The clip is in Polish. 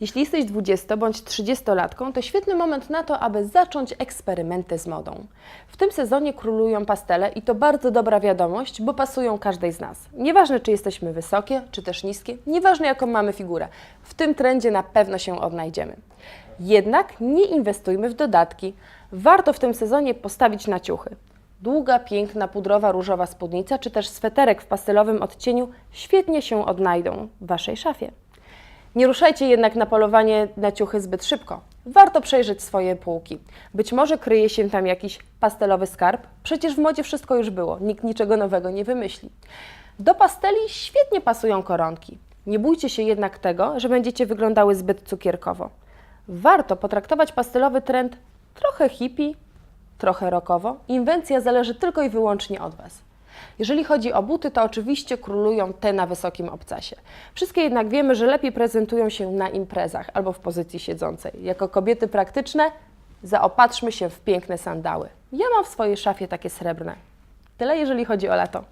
Jeśli jesteś 20 bądź 30-latką, to świetny moment na to, aby zacząć eksperymenty z modą. W tym sezonie królują pastele i to bardzo dobra wiadomość, bo pasują każdej z nas. Nieważne, czy jesteśmy wysokie, czy też niskie, nieważne, jaką mamy figurę, w tym trendzie na pewno się odnajdziemy. Jednak nie inwestujmy w dodatki. Warto w tym sezonie postawić na ciuchy. Długa, piękna, pudrowa, różowa spódnica, czy też sweterek w pastelowym odcieniu świetnie się odnajdą w Waszej szafie. Nie ruszajcie jednak na polowanie na ciuchy zbyt szybko. Warto przejrzeć swoje półki. Być może kryje się tam jakiś pastelowy skarb, przecież w modzie wszystko już było, nikt niczego nowego nie wymyśli. Do pasteli świetnie pasują koronki. Nie bójcie się jednak tego, że będziecie wyglądały zbyt cukierkowo. Warto potraktować pastelowy trend trochę hippie, trochę rockowo. Inwencja zależy tylko i wyłącznie od Was. Jeżeli chodzi o buty, to oczywiście królują te na wysokim obcasie. Wszystkie jednak wiemy, że lepiej prezentują się na imprezach albo w pozycji siedzącej. Jako kobiety praktyczne zaopatrzmy się w piękne sandały. Ja mam w swojej szafie takie srebrne. Tyle jeżeli chodzi o lato.